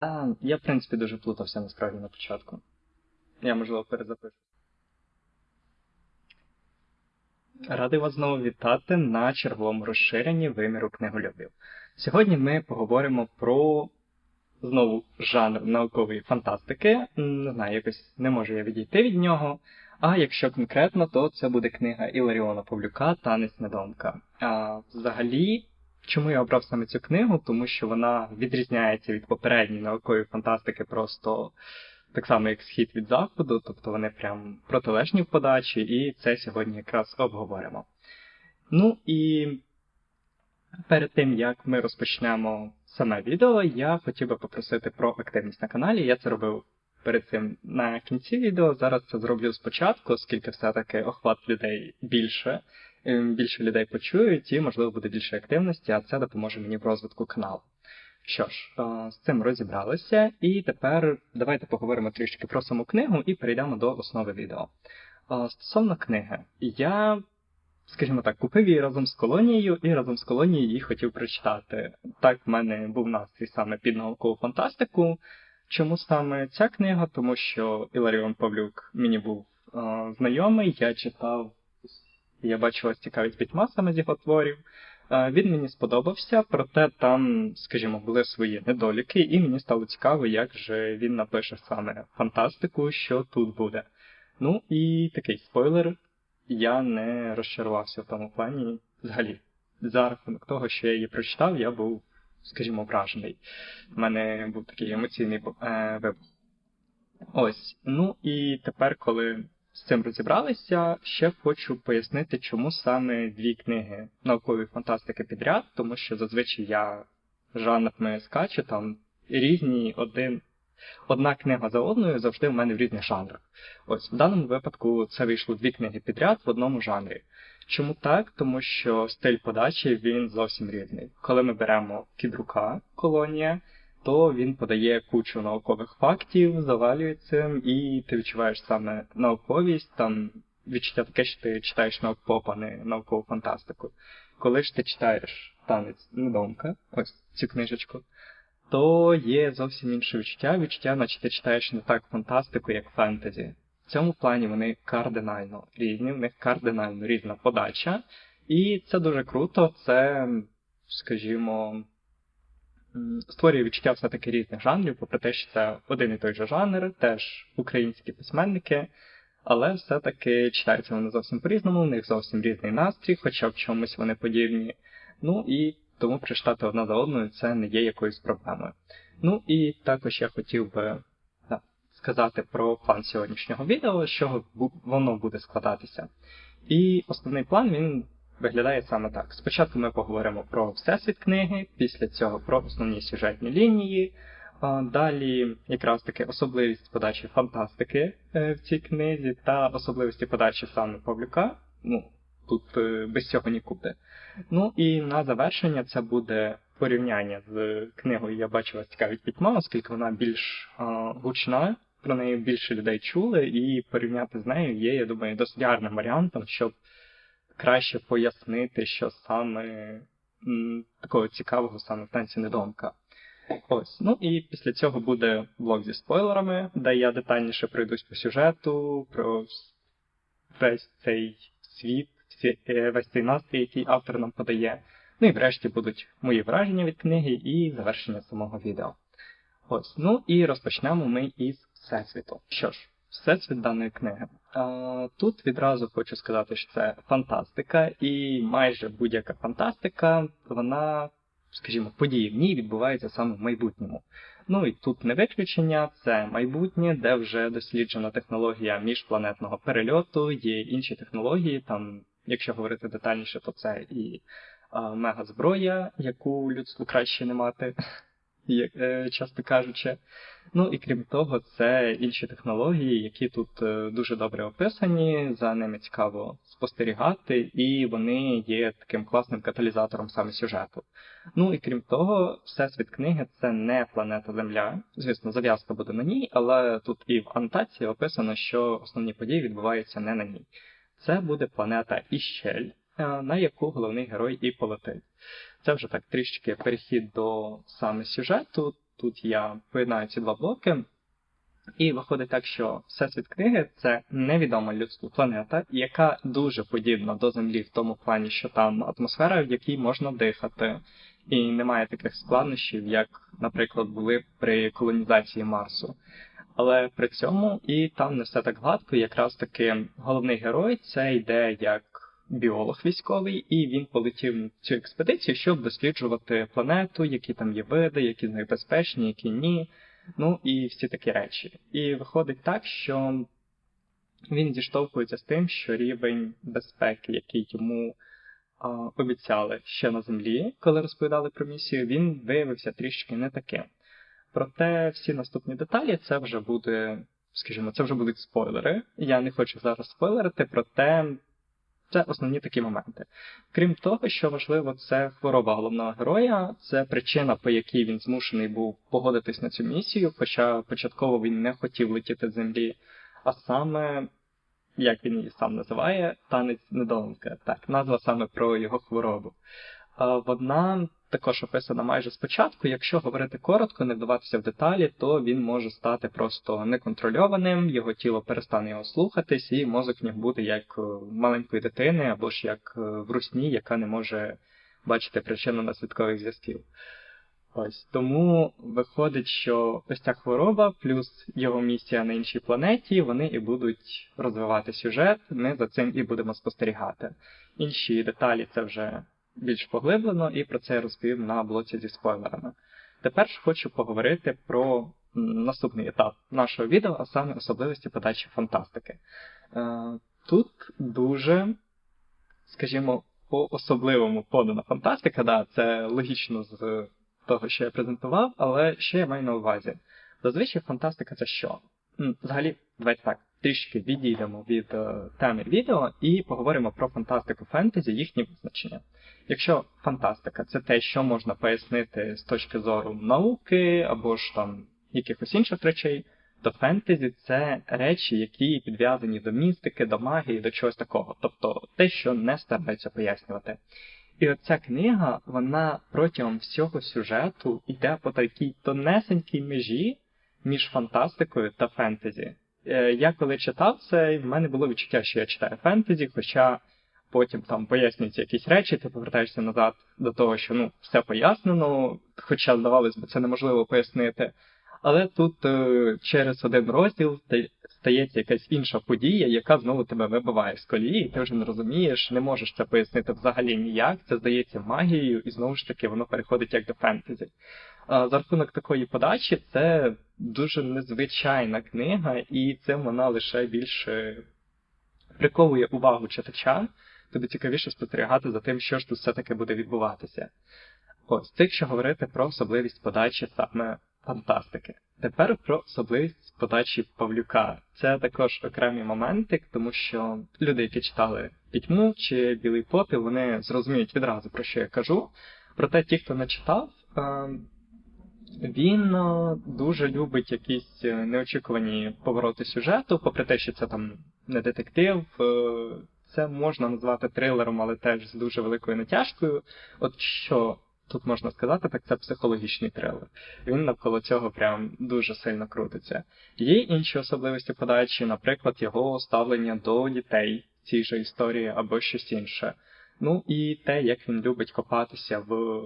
А, я, в принципі, дуже плутався насправді на початку. Я, можливо, перезапишу. Радий вас знову вітати на черговому розширенні виміру книголюбів. Сьогодні ми поговоримо про знову жанр наукової фантастики. Не знаю, якось не можу я відійти від нього. А якщо конкретно, то це буде книга Іларіона Павлюка Танець недомка. А взагалі, чому я обрав саме цю книгу? Тому що вона відрізняється від попередньої наукової фантастики просто так само, як схід від заходу, тобто вони прям протилежні в подачі, і це сьогодні якраз обговоримо. Ну і перед тим як ми розпочнемо саме відео, я хотів би попросити про активність на каналі. Я це робив перед цим на кінці відео. Зараз це зроблю спочатку, оскільки все-таки охват людей більше, більше людей почують, і, можливо, буде більше активності, а це допоможе мені в розвитку каналу. Що ж, з цим розібралися, і тепер давайте поговоримо трішки про саму книгу і перейдемо до основи відео. Стосовно книги, я, скажімо так, купив її разом з колонією і разом з колонією її хотів прочитати. Так, в мене був настрій саме під наукову фантастику. Чому саме ця книга? Тому що Іларіон Павлюк мені був е, знайомий, я читав, я бачив вас цікавість п'ятьма саме з його творів. Е, він мені сподобався, проте там, скажімо, були свої недоліки, і мені стало цікаво, як же він напише саме фантастику, що тут буде. Ну і такий спойлер, я не розчарувався в тому плані взагалі. За рахунок того, що я її прочитав, я був скажімо, вражений. У мене був такий емоційний е, вибух. Ось. Ну і тепер, коли з цим розібралися, ще хочу пояснити, чому саме дві книги наукової фантастики підряд, тому що зазвичай я жанрами скачу там різні один. Одна книга за одною завжди в мене в різних жанрах. Ось в даному випадку це вийшло дві книги підряд в одному жанрі. Чому так? Тому що стиль подачі він зовсім різний. Коли ми беремо кідрука колонія, то він подає кучу наукових фактів, завалює цим, і ти відчуваєш саме науковість, там відчуття таке, що ти читаєш наукпоп, а не наукову фантастику. Коли ж ти читаєш танець недомка, ось цю книжечку, то є зовсім інше відчуття. Відчуття, наче ти читаєш не так фантастику, як фентезі. В цьому плані вони кардинально різні, в них кардинально різна подача. І це дуже круто. Це, скажімо, створює відчуття все-таки різних жанрів, попри те, що це один і той же жанр, теж українські письменники, але все-таки читаються вони зовсім по-різному, у них зовсім різний настрій, хоча в чомусь вони подібні. Ну і тому прочитати одна за одною це не є якоюсь проблемою. Ну і також я хотів би сказати про план сьогоднішнього відео, з чого воно буде складатися. І основний план він виглядає саме так. Спочатку ми поговоримо про всесвіт книги, після цього про основні сюжетні лінії. Далі якраз таки особливість подачі фантастики е, в цій книзі та особливості подачі саме Павлюка. Ну, тут е, без цього нікуди. Ну і на завершення це буде порівняння з книгою Я бачу вас цікавить пітьма, оскільки вона більш гучна про неї більше людей чули, і порівняти з нею є, я думаю, досить гарним варіантом, щоб краще пояснити, що саме такого цікавого саме в танці недомка. Ось, ну і після цього буде блог зі спойлерами, де я детальніше пройдусь по сюжету, про весь цей світ, е, весь цей настрій, який автор нам подає. Ну і врешті будуть мої враження від книги і завершення самого відео. Ось, ну і розпочнемо ми із Всесвіту. Що ж, всесвіт даної книги. Тут відразу хочу сказати, що це фантастика, і майже будь-яка фантастика, вона, скажімо, події в ній відбуваються саме в майбутньому. Ну і тут не виключення, це майбутнє, де вже досліджена технологія міжпланетного перельоту, є інші технології, там, якщо говорити детальніше, то це і мегазброя, яку людству краще не мати, як, е, часто кажучи. Ну і крім того, це інші технології, які тут е, дуже добре описані, за ними цікаво спостерігати, і вони є таким класним каталізатором саме сюжету. Ну і крім того, всесвіт книги це не планета Земля. Звісно, зав'язка буде на ній, але тут і в анотації описано, що основні події відбуваються не на ній. Це буде планета Іщель, е, на яку головний герой і полетить. Це вже так трішки перехід до саме сюжету. тут я поєднаю ці два блоки. І виходить так, що всесвіт книги це невідома людству планета, яка дуже подібна до Землі в тому плані, що там атмосфера, в якій можна дихати, і немає таких складнощів, як, наприклад, були при колонізації Марсу. Але при цьому і там не все так гладко. Якраз таки головний герой це йде як біолог військовий, і він полетів в цю експедицію, щоб досліджувати планету, які там є види, які з них безпечні, які ні. Ну і всі такі речі. І виходить так, що він зіштовхується з тим, що рівень безпеки, який йому а, обіцяли ще на землі, коли розповідали про місію, він виявився трішки не таким. Проте всі наступні деталі це вже буде, скажімо, це вже будуть спойлери. Я не хочу зараз спойлерити, проте це основні такі моменти. Крім того, що важливо, це хвороба головного героя, це причина, по якій він змушений був погодитись на цю місію, хоча початково він не хотів летіти з землі, а саме, як він її сам називає, танець недоумка. Так, назва саме про його хворобу. Вона також описана майже спочатку. Якщо говорити коротко, не вдаватися в деталі, то він може стати просто неконтрольованим, його тіло перестане його слухатись, і мозок в нього буде як маленької дитини, або ж як в русні, яка не може бачити причину наслідкових зв'язків. Ось тому виходить, що ось ця хвороба, плюс його місія на іншій планеті, вони і будуть розвивати сюжет. Ми за цим і будемо спостерігати. Інші деталі це вже більш поглиблено, і про це я розповім на блоці зі спойлерами. Тепер ж хочу поговорити про наступний етап нашого відео, а саме особливості подачі фантастики. Е, тут дуже, скажімо, по-особливому подана фантастика, да, це логічно з того, що я презентував, але що я маю на увазі? Зазвичай фантастика це що? Взагалі, давайте так трішки відійдемо від е, теми відео і поговоримо про фантастику фентезі, їхні визначення. Якщо фантастика це те, що можна пояснити з точки зору науки або ж там якихось інших речей, то фентезі це речі, які підв'язані до містики, до магії, до чогось такого, тобто те, що не стараються пояснювати. І оця книга, вона протягом всього сюжету йде по такій тонесенькій межі між фантастикою та фентезі. Е, я коли читав це, в мене було відчуття, що я читаю фентезі, хоча потім там пояснюються якісь речі, ти повертаєшся назад до того, що ну, все пояснено, хоча, здавалось би, це неможливо пояснити. Але тут е, через один розділ стається якась інша подія, яка знову тебе вибиває з колії, і ти вже не розумієш, не можеш це пояснити взагалі ніяк. Це здається магією, і знову ж таки воно переходить як до фентезі. За рахунок такої подачі, це дуже незвичайна книга, і цим вона лише більше приковує увагу читача, тобі цікавіше спостерігати за тим, що ж тут все-таки буде відбуватися. Ось, це якщо говорити про особливість подачі саме фантастики. Тепер про особливість подачі Павлюка. Це також окремий моментик, тому що люди, які читали Пітьму чи Білий Попіл, вони зрозуміють відразу, про що я кажу. Проте ті, хто не читав, ем, він е, дуже любить якісь е, неочікувані повороти сюжету, попри те, що це там не детектив. Е, це можна назвати трилером, але теж з дуже великою натяжкою. От що тут можна сказати, так це психологічний трилер. Він навколо цього прям дуже сильно крутиться. Є інші особливості подачі, наприклад, його ставлення до дітей цій же історії або щось інше. Ну і те, як він любить копатися в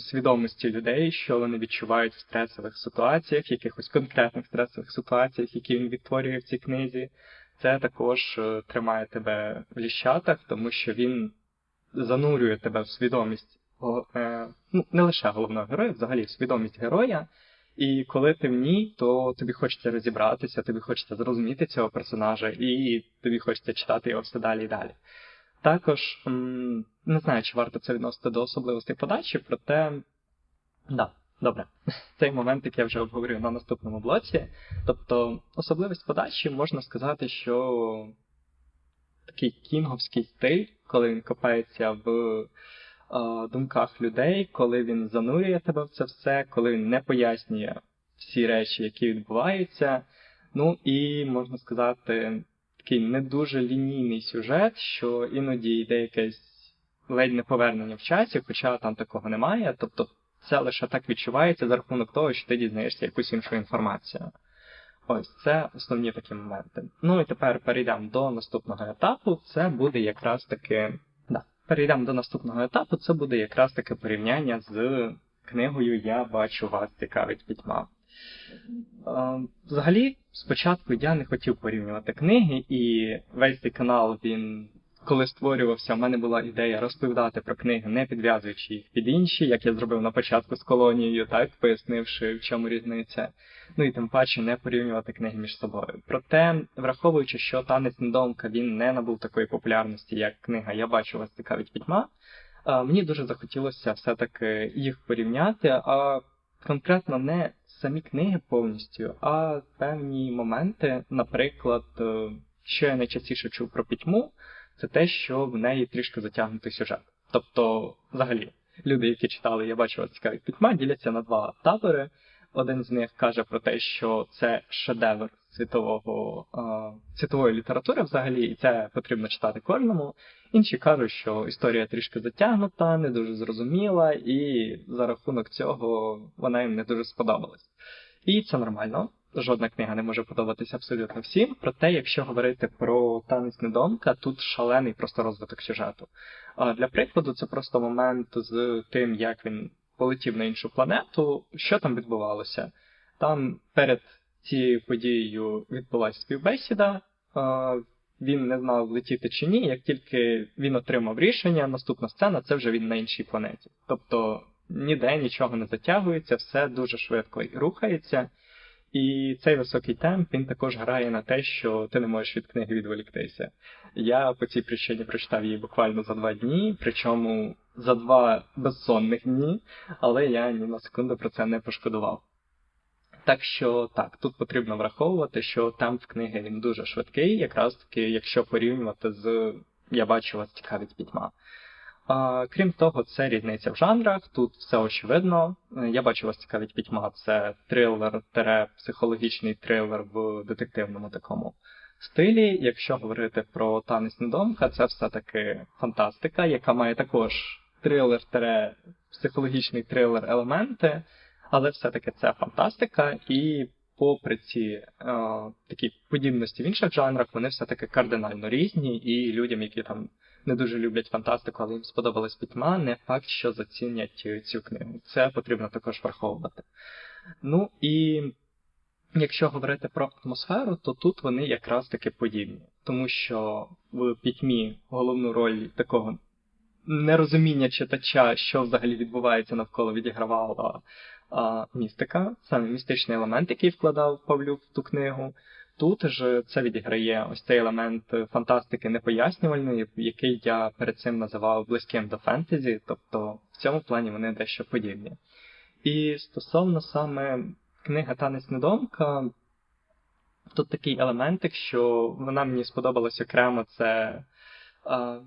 свідомості людей, що вони відчувають в стресових ситуаціях, якихось конкретних стресових ситуаціях, які він відтворює в цій книзі. Це також е, тримає тебе в ліщатах, тому що він занурює тебе в свідомість е, ну, не лише головного героя, взагалі в свідомість героя. І коли ти в ній, то тобі хочеться розібратися, тобі хочеться зрозуміти цього персонажа, і тобі хочеться читати його все далі і далі. Також не знаю, чи варто це відносити до особливостей подачі, проте. Да, добре. Цей момент, який я вже обговорив на наступному блоці. Тобто, особливість подачі можна сказати, що такий кінговський стиль, коли він копається в е, думках людей, коли він занурює тебе в це все, коли він не пояснює всі речі, які відбуваються. Ну і можна сказати, такий не дуже лінійний сюжет, що іноді йде якесь ледь не повернення в часі, хоча там такого немає. Тобто це лише так відчувається за рахунок того, що ти дізнаєшся якусь іншу інформацію. Ось це основні такі моменти. Ну і тепер перейдемо до наступного етапу. Це буде якраз таки. Да, перейдемо до наступного етапу. Це буде якраз таке порівняння з книгою Я бачу вас цікавить пітьма. Е, Взагалі, спочатку я не хотів порівнювати книги, і весь цей канал він. Коли створювався, в мене була ідея розповідати про книги, не підв'язуючи їх під інші, як я зробив на початку з колонією, так пояснивши, в чому різниця. Ну і тим паче не порівнювати книги між собою. Проте, враховуючи, що танець недомка він не набув такої популярності, як книга Я бачу вас цікавить пітьма. Мені дуже захотілося все-таки їх порівняти, а конкретно не самі книги повністю, а певні моменти, наприклад, е, що я найчастіше чув про пітьму, це те, що в неї трішки затягнутий сюжет. Тобто, взагалі, люди, які читали, я бачу цікаві пітьма, діляться на два табори. Один з них каже про те, що це шедевр світового е, світової літератури взагалі, і це потрібно читати кожному. Інші кажуть, що історія трішки затягнута, не дуже зрозуміла, і за рахунок цього вона їм не дуже сподобалась. І це нормально. Жодна книга не може подобатися абсолютно всім. Проте, якщо говорити про танець недомка, тут шалений просто розвиток сюжету. Для прикладу, це просто момент з тим, як він полетів на іншу планету. Що там відбувалося? Там перед цією подією відбулася співбесіда. Він не знав, летіти чи ні. Як тільки він отримав рішення, наступна сцена це вже він на іншій планеті. Тобто ніде нічого не затягується, все дуже швидко рухається. І цей високий темп він також грає на те, що ти не можеш від книги відволіктися. Я по цій причині прочитав її буквально за два дні, причому за два безсонних дні, але я ні на секунду про це не пошкодував. Так що так, тут потрібно враховувати, що темп книги він дуже швидкий, якраз таки, якщо порівнювати з Я бачу вас цікавить пітьма. Крім того, це різниця в жанрах, тут все очевидно. Я бачу вас цікавить пітьма. Це трилер, психологічний трилер в детективному такому стилі. Якщо говорити про танець недомка, це все-таки фантастика, яка має також трилер, психологічний трилер елементи, але все-таки це фантастика, і попри ці е, такі подібності в інших жанрах, вони все-таки кардинально різні, і людям, які там не дуже люблять фантастику, але їм сподобалась пітьма, не факт, що зацінять цю книгу. Це потрібно також враховувати. Ну і якщо говорити про атмосферу, то тут вони якраз таки подібні, тому що в пітьмі головну роль такого нерозуміння читача, що взагалі відбувається навколо відігравала а, містика, саме містичний елемент, який вкладав Павлюк в ту книгу. Тут ж це відіграє ось цей елемент фантастики непояснювальної, який я перед цим називав близьким до фентезі, тобто в цьому плані вони дещо подібні. І стосовно саме книга Танець недомка, тут такий елементик, що вона мені сподобалась окремо, це а,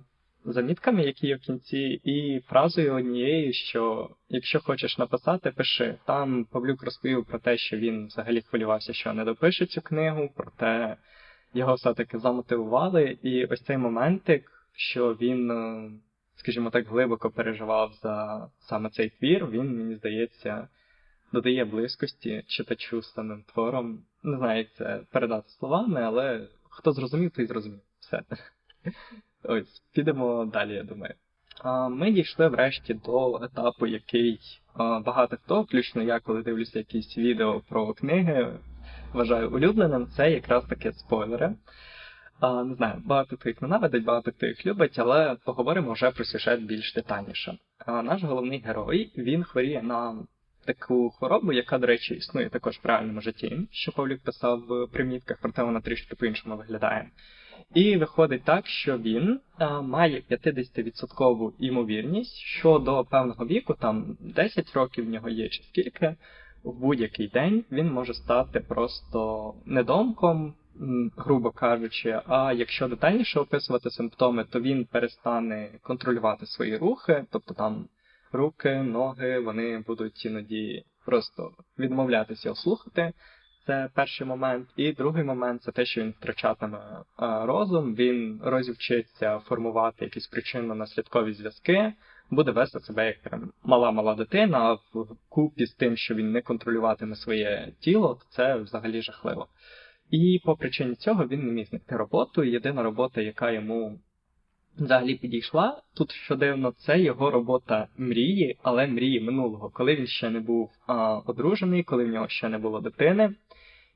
замітками, які є в кінці, і фразою однією, що якщо хочеш написати, пиши. Там Павлюк розповів про те, що він взагалі хвилювався, що не допише цю книгу, проте його все-таки замотивували. І ось цей моментик, що він, е, скажімо так, глибоко переживав за саме цей твір, він, мені здається, додає близькості читачу з самим твором. Не знаю, як це передати словами, але хто зрозумів, той зрозумів. Все. Ось, підемо далі, я думаю. Ми дійшли врешті до етапу, який багато хто, включно я, коли дивлюся якісь відео про книги, вважаю улюбленим, це якраз таки спойлери. Не знаю, багато хто їх ненавидить, багато хто їх любить, але поговоримо вже про сюжет більш детальніше. Наш головний герой він хворіє на таку хворобу, яка, до речі, існує також в реальному житті, що Павлік писав в примітках, проте вона трішки по-іншому виглядає. І виходить так, що він а, має 50% ймовірність, що до певного віку, там 10 років в нього є чи скільки, в будь-який день він може стати просто недомком, грубо кажучи. А якщо детальніше описувати симптоми, то він перестане контролювати свої рухи, тобто там руки, ноги, вони будуть іноді просто відмовлятися слухати. Це перший момент. І другий момент це те, що він втрачатиме розум, він розівчиться формувати якісь причинно-наслідкові зв'язки, буде вести себе як прям мала-мала дитина, а в купі з тим, що він не контролюватиме своє тіло, то це взагалі жахливо. І по причині цього він не міг знайти роботу. Єдина робота, яка йому взагалі підійшла, тут що дивно, це його робота мрії, але мрії минулого, коли він ще не був а, одружений, коли в нього ще не було дитини.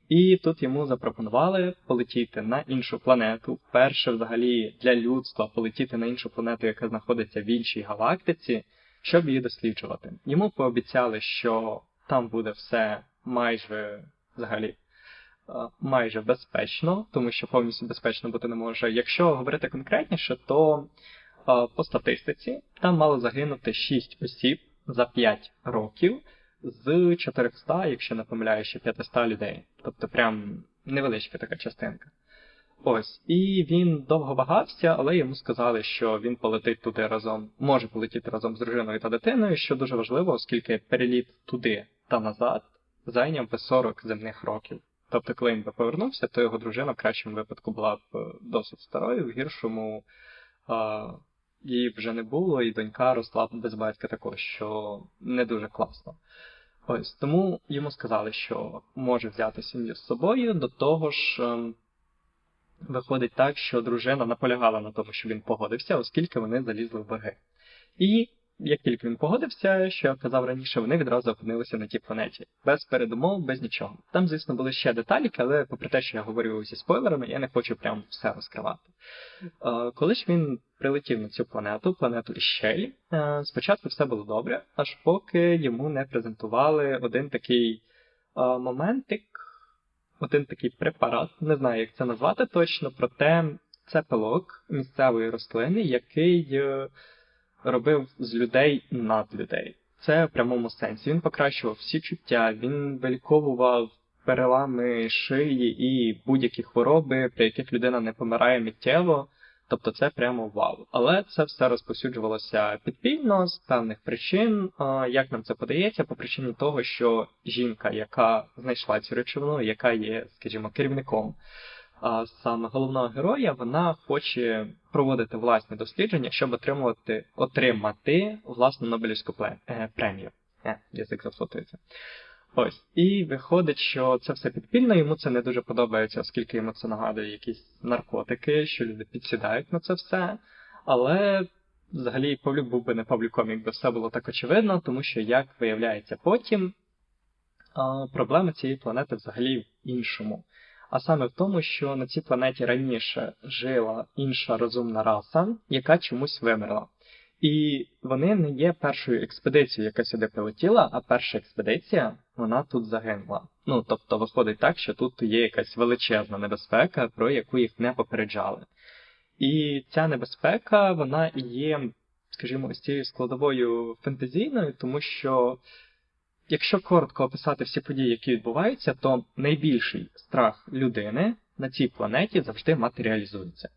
І тут йому запропонували полетіти на іншу планету. Вперше взагалі для людства полетіти на іншу планету, яка знаходиться в іншій галактиці, щоб її досліджувати. Йому пообіцяли, що там буде все майже взагалі майже безпечно, тому що повністю безпечно бути не може. Якщо говорити конкретніше, то по статистиці там мало загинути 6 осіб за 5 років з 400, якщо не помиляюся, 500 людей. Тобто прям невеличка така частинка. Ось, і він довго вагався, але йому сказали, що він полетить туди разом, може полетіти разом з дружиною та дитиною, що дуже важливо, оскільки переліт туди та назад зайняв би 40 земних років. Тобто, коли він би повернувся, то його дружина в кращому випадку була б е, досить старою, в гіршому а, її вже не було, і донька росла б без батька також, що не дуже класно. Ось тому йому сказали, що може взяти сім'ю з собою, до того ж. Ем, виходить так, що дружина наполягала на тому, щоб він погодився, оскільки вони залізли в борги. І як тільки він погодився, що я казав раніше, вони відразу опинилися на тій планеті. Без передумов, без нічого. Там, звісно, були ще деталі, але попри те, що я говорю зі спойлерами, я не хочу прям все розкривати. Е, коли ж він прилетів на цю планету, планету Іщель, е, спочатку все було добре, аж поки йому не презентували один такий е, моментик, один такий препарат, не знаю, як це назвати точно, проте це пилок місцевої рослини, який робив з людей над людей. Це в прямому сенсі. Він покращував всі чуття, він виліковував перелами шиї і будь-які хвороби, при яких людина не помирає миттєво. Тобто це прямо вау. Але це все розповсюджувалося підпільно з певних причин. Як нам це подається, по причині того, що жінка, яка знайшла цю речовину, яка є, скажімо, керівником саме головного героя, вона хоче проводити власні дослідження, щоб отримувати отримати власну Нобелівську е, премію. Е, язик заплутується. Ось. І виходить, що це все підпільно, йому це не дуже подобається, оскільки йому це нагадує якісь наркотики, що люди підсідають на це все. Але взагалі Павлюк був би не Павлюком, якби все було так очевидно, тому що, як виявляється потім, проблема цієї планети взагалі в іншому а саме в тому, що на цій планеті раніше жила інша розумна раса, яка чомусь вимерла. І вони не є першою експедицією, яка сюди прилетіла, а перша експедиція вона тут загинула. Ну тобто виходить так, що тут є якась величезна небезпека, про яку їх не попереджали. І ця небезпека, вона є, скажімо, ось цією складовою фентезійною, тому що Якщо коротко описати всі події, які відбуваються, то найбільший страх людини на цій планеті завжди матеріалізується.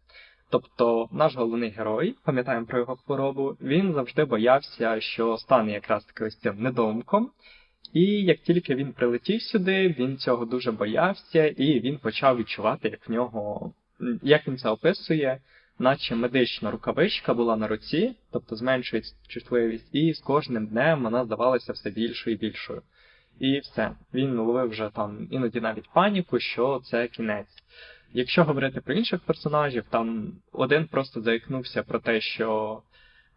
Тобто наш головний герой, пам'ятаємо про його хворобу, він завжди боявся, що стане якраз таки ось цим недоумком. І як тільки він прилетів сюди, він цього дуже боявся, і він почав відчувати, як в нього, як він це описує, наче медична рукавичка була на руці, тобто зменшується чутливість, і з кожним днем вона здавалася все більшою і більшою. І все, він ловив вже там іноді навіть паніку, що це кінець. Якщо говорити про інших персонажів, там один просто заікнувся про те, що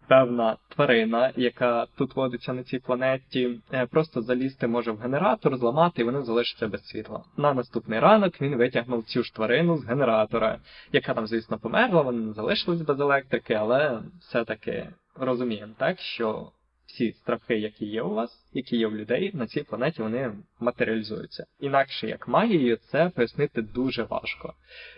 певна тварина, яка тут водиться на цій планеті, е, просто залізти може в генератор, зламати, і вони залишаться без світла. На наступний ранок він витягнув цю ж тварину з генератора, яка там, звісно, померла, вони не залишились без електрики, але все-таки розуміємо, так, що всі страхи, які є у вас, які є у людей, на цій планеті вони матеріалізуються. Інакше як магією, це пояснити дуже важко.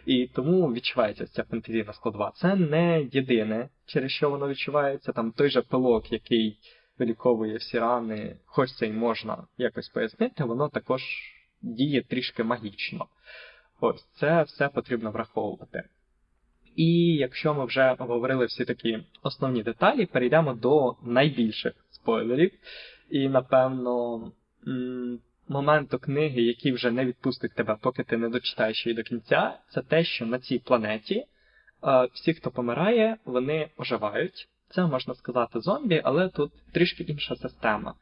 І тому відчувається ця фантазійна складова. Це не єдине, через що воно відчувається. Там той же пилок, який виліковує всі рани, хоч це й можна якось пояснити, воно також діє трішки магічно. Ось це все потрібно враховувати. І якщо ми вже говорили всі такі основні деталі, перейдемо до найбільших спойлерів. І, напевно, моменту книги, який вже не відпустить тебе, поки ти не дочитаєш її до кінця, це те, що на цій планеті всі, хто помирає, вони оживають. це можна сказати зомбі, але тут трішки інша система.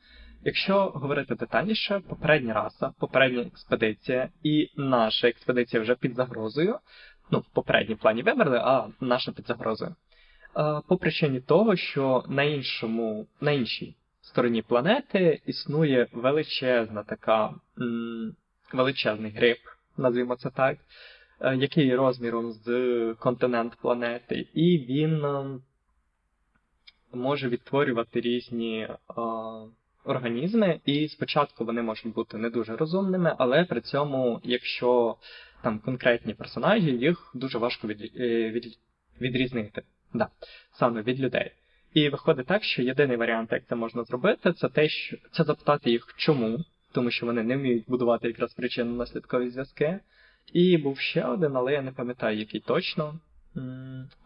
Якщо говорити детальніше, попередня раса, попередня експедиція і наша експедиція вже під загрозою. Ну, в попередній плані вимерли, а наша під загрозою. По причині того, що на іншому, на іншій стороні планети існує величезна така величезний гриб, назвімо це так, е, який розміром з континент планети, і він ем, може відтворювати різні організми, і спочатку вони можуть бути не дуже розумними, але при цьому, якщо там конкретні персонажі, їх дуже важко від, е, від, відрізнити. Да, саме від людей. І виходить так, що єдиний варіант, як це можна зробити, це те, що це запитати їх чому, тому що вони не вміють будувати якраз причинно наслідкові зв'язки. І був ще один, але я не пам'ятаю, який точно.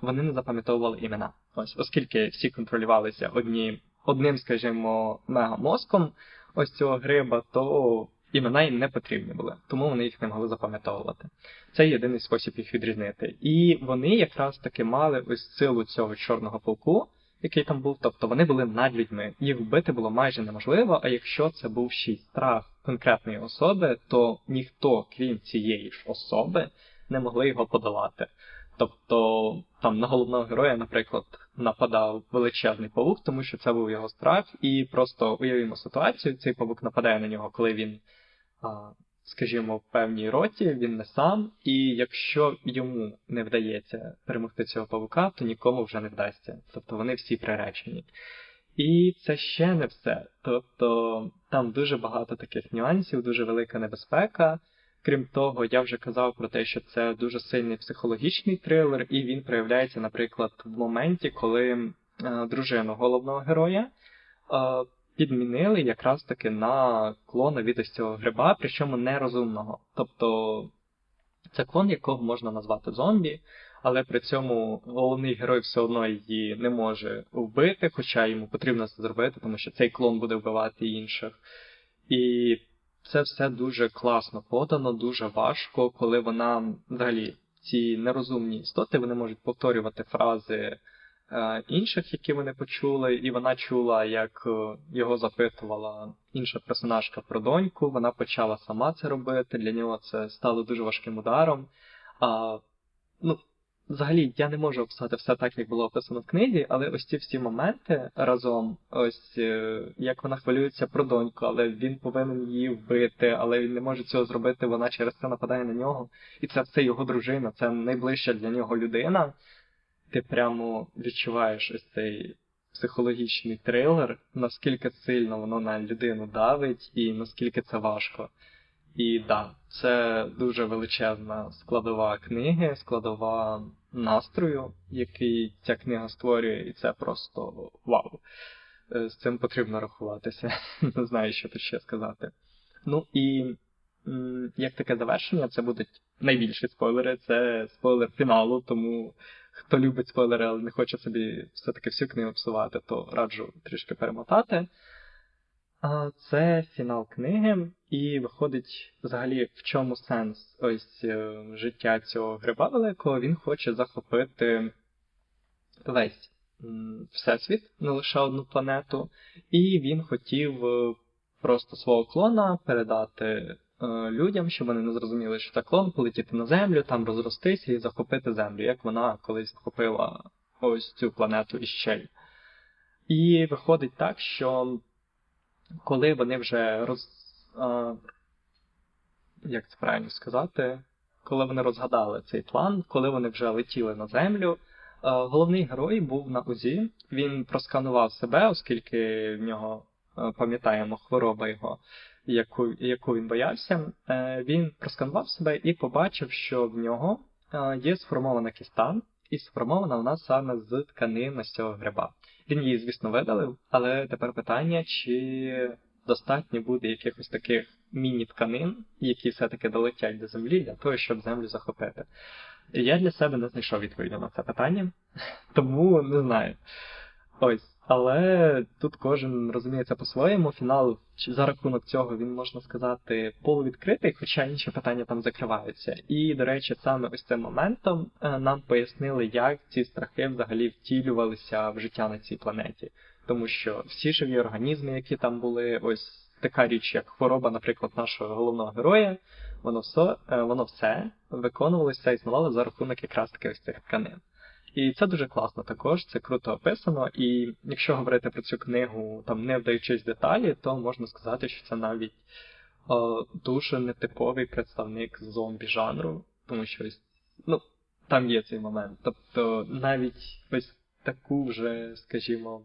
Вони не запам'ятовували імена. Ось, оскільки всі контролювалися одні одним, скажімо, мегамозком ось цього гриба, то імена їм не потрібні були, тому вони їх не могли запам'ятовувати. Це єдиний спосіб їх відрізнити. І вони якраз таки мали ось силу цього чорного полку, який там був, тобто вони були над людьми. Їх вбити було майже неможливо, а якщо це був ще й страх конкретної особи, то ніхто, крім цієї ж особи, не могли його подолати. Тобто там на головного героя, наприклад, нападав величезний павук, тому що це був його страх, і просто уявімо ситуацію, цей павук нападає на нього, коли він, скажімо, в певній роті, він не сам, і якщо йому не вдається перемогти цього павука, то нікому вже не вдасться. Тобто вони всі приречені. І це ще не все. Тобто там дуже багато таких нюансів, дуже велика небезпека. Крім того, я вже казав про те, що це дуже сильний психологічний трилер, і він проявляється, наприклад, в моменті, коли е, дружину головного героя е, підмінили якраз таки на клона від ось цього гриба, причому нерозумного. Тобто це клон, якого можна назвати зомбі, але при цьому головний герой все одно її не може вбити, хоча йому потрібно це зробити, тому що цей клон буде вбивати інших. І це все дуже класно подано, дуже важко, коли вона взагалі ці нерозумні істоти вони можуть повторювати фрази е, інших, які вони почули, і вона чула, як е, його запитувала інша персонажка про доньку. Вона почала сама це робити. Для нього це стало дуже важким ударом. А, ну, Взагалі, я не можу описати все так, як було описано в книзі, але ось ці всі моменти разом, ось е, як вона хвилюється про доньку, але він повинен її вбити, але він не може цього зробити, вона через це нападає на нього. І це все його дружина, це найближча для нього людина. Ти прямо відчуваєш ось цей психологічний трилер, наскільки сильно воно на людину давить, і наскільки це важко. І да, це дуже величезна складова книги, складова настрою, який ця книга створює, і це просто вау. Е, з цим потрібно рахуватися. Не знаю, що тут ще сказати. Ну і як таке завершення, це будуть найбільші спойлери, це спойлер фіналу, тому хто любить спойлери, але не хоче собі все-таки всю книгу псувати, то раджу трішки перемотати. Це фінал книги, і виходить взагалі в чому сенс ось е, життя цього гриба великого. Він хоче захопити весь всесвіт, не лише одну планету, і він хотів е, просто свого клона передати е, людям, щоб вони не зрозуміли, що це клон, полетіти на землю, там розростися і захопити землю, як вона колись захопила ось цю планету іщель. І виходить так, що коли вони вже роз. А, як це правильно сказати? Коли вони розгадали цей план, коли вони вже летіли на землю, головний герой був на узі. Він просканував себе, оскільки в нього пам'ятаємо хвороба його, яку яку він боявся. Е, він просканував себе і побачив, що в нього є сформована кіста, і сформована вона саме з тканин з цього гриба. Він її, звісно, видалив, але тепер питання, чи достатньо буде якихось таких міні-тканин, які все-таки долетять до землі для того, щоб землю захопити. Я для себе не знайшов відповіді на це питання, тому не знаю. Ось. Але тут кожен розуміє це по-своєму. Фінал за рахунок цього він можна сказати полувідкритий, хоча інші питання там закриваються. І, до речі, саме ось цим моментом е, нам пояснили, як ці страхи взагалі втілювалися в життя на цій планеті. Тому що всі живі організми, які там були, ось така річ, як хвороба, наприклад, нашого головного героя, воно все, е, воно все виконувалося, існувало за рахунок якраз таки ось цих тканин. І це дуже класно також, це круто описано. І якщо говорити про цю книгу, там не вдаючись в деталі, то можна сказати, що це навіть о, дуже нетиповий представник зомбі жанру, тому що ну, там є цей момент. Тобто навіть ось таку вже, скажімо,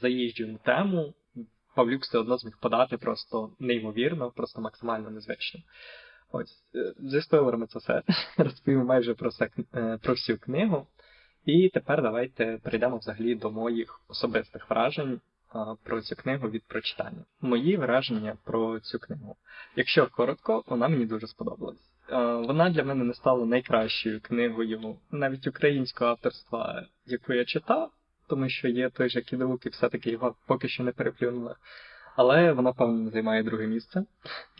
заїжджену тему Павлюк все одно зміг подати просто неймовірно, просто максимально незвично. Ось, е, зі спойлерами це все. Розповім майже про все, е, про всю книгу. І тепер давайте перейдемо взагалі до моїх особистих вражень про цю книгу від прочитання. Мої враження про цю книгу. Якщо коротко, вона мені дуже сподобалась. Вона для мене не стала найкращою книгою навіть українського авторства, яку я читав, тому що є той же кідолук і все-таки його поки що не переплюнули. Але вона, певно, займає друге місце.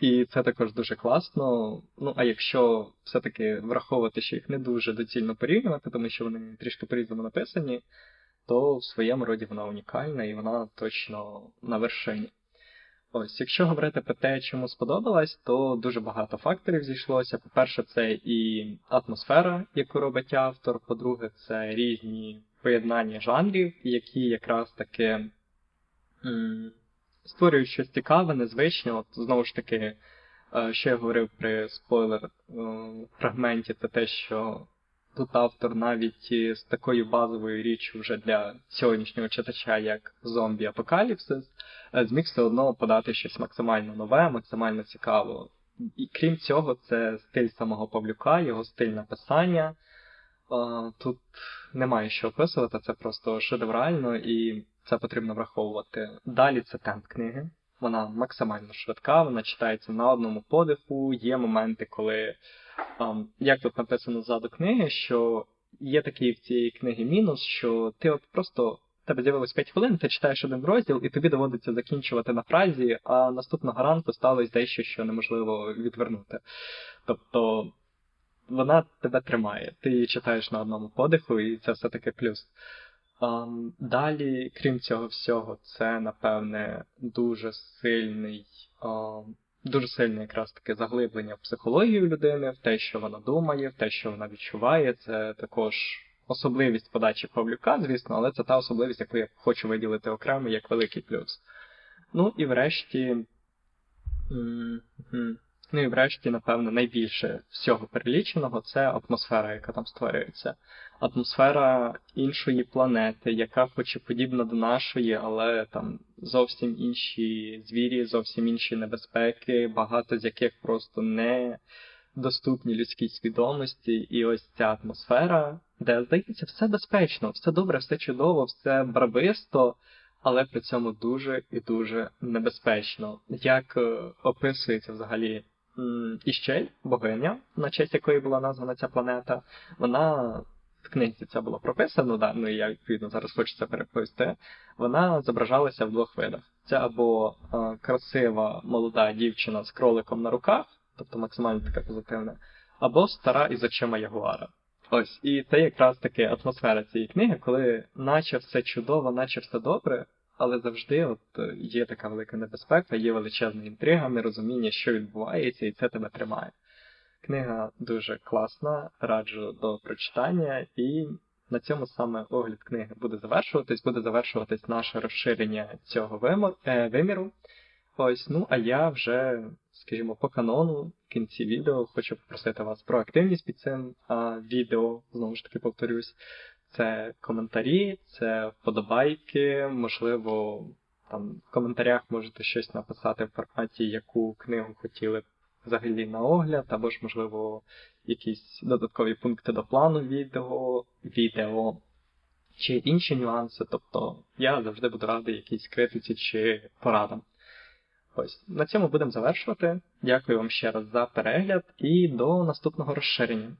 І це також дуже класно. Ну, а якщо все-таки враховувати, що їх не дуже доцільно порівнювати, тому що вони трішки по-різному написані, то в своєму роді вона унікальна і вона точно на вершині. Ось, якщо говорити про те, чому сподобалась, то дуже багато факторів зійшлося. По-перше, це і атмосфера, яку робить автор. По-друге, це різні поєднання жанрів, які якраз таки створюють щось цікаве, незвичне. От знову ж таки, е, що я говорив при спойлер е, фрагменті, це те, що тут автор навіть з такою базовою річчю вже для сьогоднішнього читача, як зомбі Апокаліпсис, е, зміг все одно подати щось максимально нове, максимально цікаво. І крім цього, це стиль самого Павлюка, його стиль написання. Тут немає що описувати, це просто шедеврально і це потрібно враховувати. Далі це темп книги. Вона максимально швидка, вона читається на одному подиху. Є моменти, коли, як тут написано ззаду книги, що є такий в цієї книги мінус, що ти от просто тебе з'явилось 5 хвилин, ти читаєш один розділ, і тобі доводиться закінчувати на фразі, а наступного ранку сталося дещо, що неможливо відвернути. Тобто вона тебе тримає. Ти її читаєш на одному подиху, і це все-таки плюс. Um, далі, крім цього всього, це, напевне, дуже сильний, um, дуже сильне якраз таке заглиблення в психологію людини, в те, що вона думає, в те, що вона відчуває. Це також особливість подачі Павлюка, звісно, але це та особливість, яку я хочу виділити окремо як великий плюс. Ну і врешті. Mm-hmm. Ну і врешті, напевно, найбільше всього переліченого це атмосфера, яка там створюється. Атмосфера іншої планети, яка хоч і подібна до нашої, але там зовсім інші звірі, зовсім інші небезпеки, багато з яких просто не доступні людській свідомості. І ось ця атмосфера, де здається, все безпечно, все добре, все чудово, все барвисто. Але при цьому дуже і дуже небезпечно. Як е, описується взагалі Іщель, богиня, на честь якої була названа ця планета, вона в книзі це було прописано, да, ну і я відповідно зараз хочу це переповісти. Вона зображалася в двох видах: це або е, красива молода дівчина з кроликом на руках, тобто максимально така позитивна, або стара із очима Ягуара. Ось, і це якраз таки атмосфера цієї книги, коли наче все чудово, наче все добре, але завжди от е, є така велика небезпека, є величезна інтрига, нерозуміння, що відбувається, і це тебе тримає. Книга дуже класна, раджу до прочитання, і на цьому саме огляд книги буде завершуватись, буде завершуватись наше розширення цього е, виміру. Ось, ну а я вже, скажімо, по канону в кінці відео хочу попросити вас про активність під цим а, відео, знову ж таки повторюсь. Це коментарі, це вподобайки, можливо, там в коментарях можете щось написати в форматі, яку книгу хотіли б взагалі на огляд, або ж, можливо, якісь додаткові пункти до плану відео, відео чи інші нюанси. Тобто я завжди буду радий якійсь критиці чи порадам. Ось, на цьому будемо завершувати. Дякую вам ще раз за перегляд і до наступного розширення.